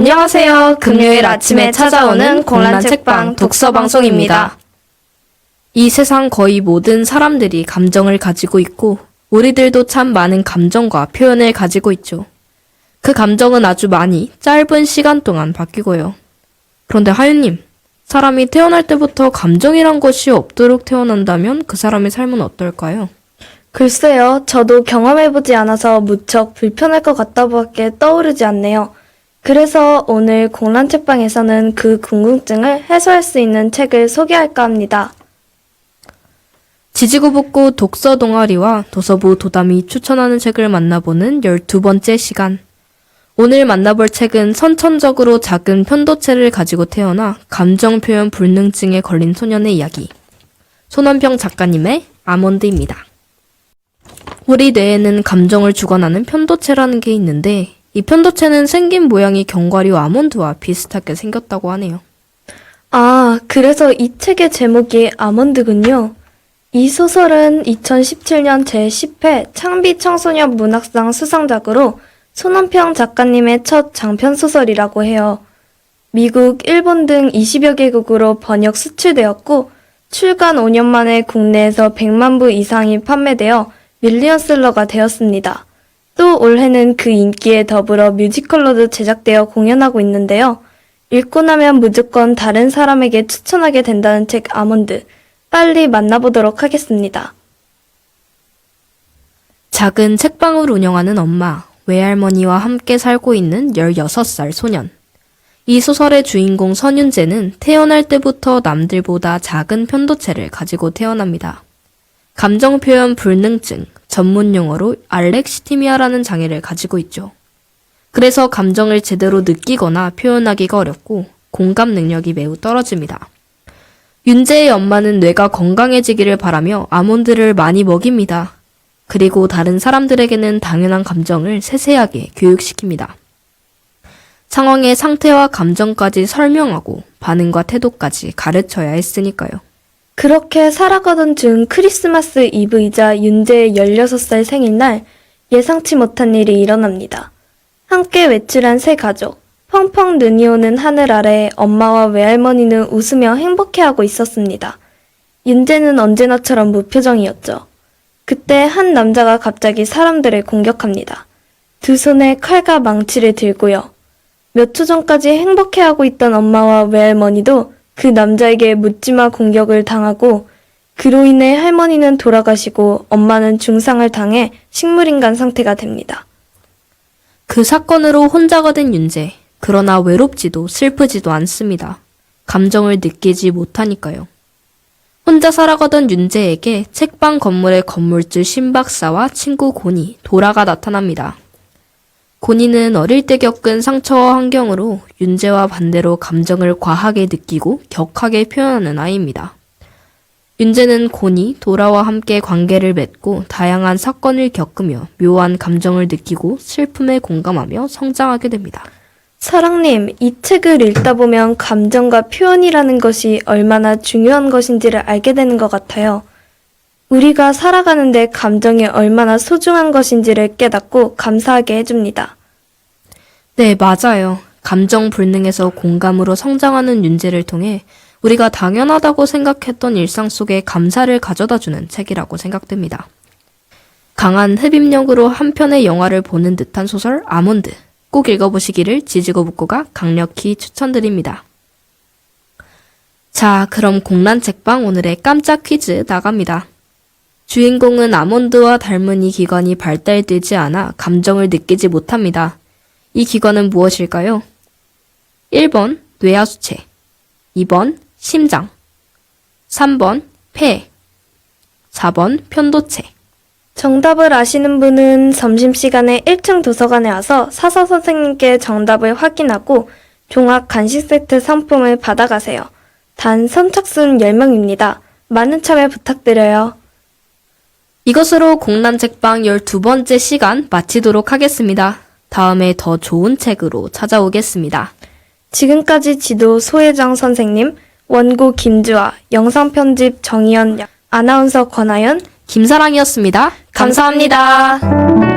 안녕하세요. 금요일 아침에 찾아오는 공란 책방 독서 방송입니다. 이 세상 거의 모든 사람들이 감정을 가지고 있고, 우리들도 참 많은 감정과 표현을 가지고 있죠. 그 감정은 아주 많이 짧은 시간 동안 바뀌고요. 그런데 하윤님, 사람이 태어날 때부터 감정이란 것이 없도록 태어난다면 그 사람의 삶은 어떨까요? 글쎄요, 저도 경험해보지 않아서 무척 불편할 것 같다고밖에 떠오르지 않네요. 그래서 오늘 공란 책방에서는 그 궁금증을 해소할 수 있는 책을 소개할까 합니다. 지지구북구 독서 동아리와 도서부 도담이 추천하는 책을 만나보는 12번째 시간. 오늘 만나볼 책은 선천적으로 작은 편도체를 가지고 태어나 감정 표현 불능증에 걸린 소년의 이야기. 손원평 작가님의 아몬드입니다. 우리 뇌에는 감정을 주관하는 편도체라는 게 있는데 이 편도체는 생긴 모양이 견과류 아몬드와 비슷하게 생겼다고 하네요. 아, 그래서 이 책의 제목이 아몬드군요. 이 소설은 2017년 제10회 창비 청소년 문학상 수상작으로 손원평 작가님의 첫 장편 소설이라고 해요. 미국, 일본 등 20여 개국으로 번역 수출되었고 출간 5년 만에 국내에서 100만 부 이상이 판매되어 밀리언셀러가 되었습니다. 또 올해는 그 인기에 더불어 뮤지컬로도 제작되어 공연하고 있는데요. 읽고 나면 무조건 다른 사람에게 추천하게 된다는 책 아몬드. 빨리 만나보도록 하겠습니다. 작은 책방을 운영하는 엄마, 외할머니와 함께 살고 있는 16살 소년. 이 소설의 주인공 선윤재는 태어날 때부터 남들보다 작은 편도체를 가지고 태어납니다. 감정 표현 불능증, 전문 용어로 알렉시티미아라는 장애를 가지고 있죠. 그래서 감정을 제대로 느끼거나 표현하기가 어렵고 공감 능력이 매우 떨어집니다. 윤재의 엄마는 뇌가 건강해지기를 바라며 아몬드를 많이 먹입니다. 그리고 다른 사람들에게는 당연한 감정을 세세하게 교육시킵니다. 상황의 상태와 감정까지 설명하고 반응과 태도까지 가르쳐야 했으니까요. 그렇게 살아가던 중 크리스마스 이브이자 윤재의 16살 생일날 예상치 못한 일이 일어납니다. 함께 외출한 세 가족. 펑펑 눈이 오는 하늘 아래 엄마와 외할머니는 웃으며 행복해하고 있었습니다. 윤재는 언제나처럼 무표정이었죠. 그때 한 남자가 갑자기 사람들을 공격합니다. 두 손에 칼과 망치를 들고요. 몇 초 전까지 행복해하고 있던 엄마와 외할머니도 그 남자에게 묻지마 공격을 당하고 그로 인해 할머니는 돌아가시고 엄마는 중상을 당해 식물인간 상태가 됩니다. 그 사건으로 혼자가 된 윤재. 그러나 외롭지도 슬프지도 않습니다. 감정을 느끼지 못하니까요. 혼자 살아가던 윤재에게 책방 건물의 건물주 신박사와 친구 고니, 도라가 나타납니다. 고니는 어릴 때 겪은 상처와 환경으로 윤재와 반대로 감정을 과하게 느끼고 격하게 표현하는 아이입니다. 윤재는 고니, 도라와 함께 관계를 맺고 다양한 사건을 겪으며 묘한 감정을 느끼고 슬픔에 공감하며 성장하게 됩니다. 사랑님, 이 책을 읽다 보면 감정과 표현이라는 것이 얼마나 중요한 것인지를 알게 되는 것 같아요. 우리가 살아가는데 감정이 얼마나 소중한 것인지를 깨닫고 감사하게 해줍니다. 네, 맞아요. 감정 불능에서 공감으로 성장하는 윤재를 통해 우리가 당연하다고 생각했던 일상 속에 감사를 가져다 주는 책이라고 생각됩니다. 강한 흡입력으로 한 편의 영화를 보는 듯한 소설 아몬드. 꼭 읽어보시기를 지지고 북구가 강력히 추천드립니다. 자, 그럼 공란 책방 오늘의 깜짝 퀴즈 나갑니다. 주인공은 아몬드와 닮은 이 기관이 발달되지 않아 감정을 느끼지 못합니다. 이 기관은 무엇일까요? 1번 뇌하수체, 2번 심장, 3번 폐, 4번 편도체. 정답을 아시는 분은 점심시간에 1층 도서관에 와서 사서 선생님께 정답을 확인하고 종합 간식 세트 상품을 받아가세요. 단 선착순 10명입니다. 많은 참여 부탁드려요. 이것으로 공란 책방 12번째 시간 마치도록 하겠습니다. 다음에 더 좋은 책으로 찾아오겠습니다. 지금까지 지도 소혜정 선생님, 원고 김주아, 영상 편집 정희연, 아나운서 권하연, 김사랑이었습니다. 감사합니다.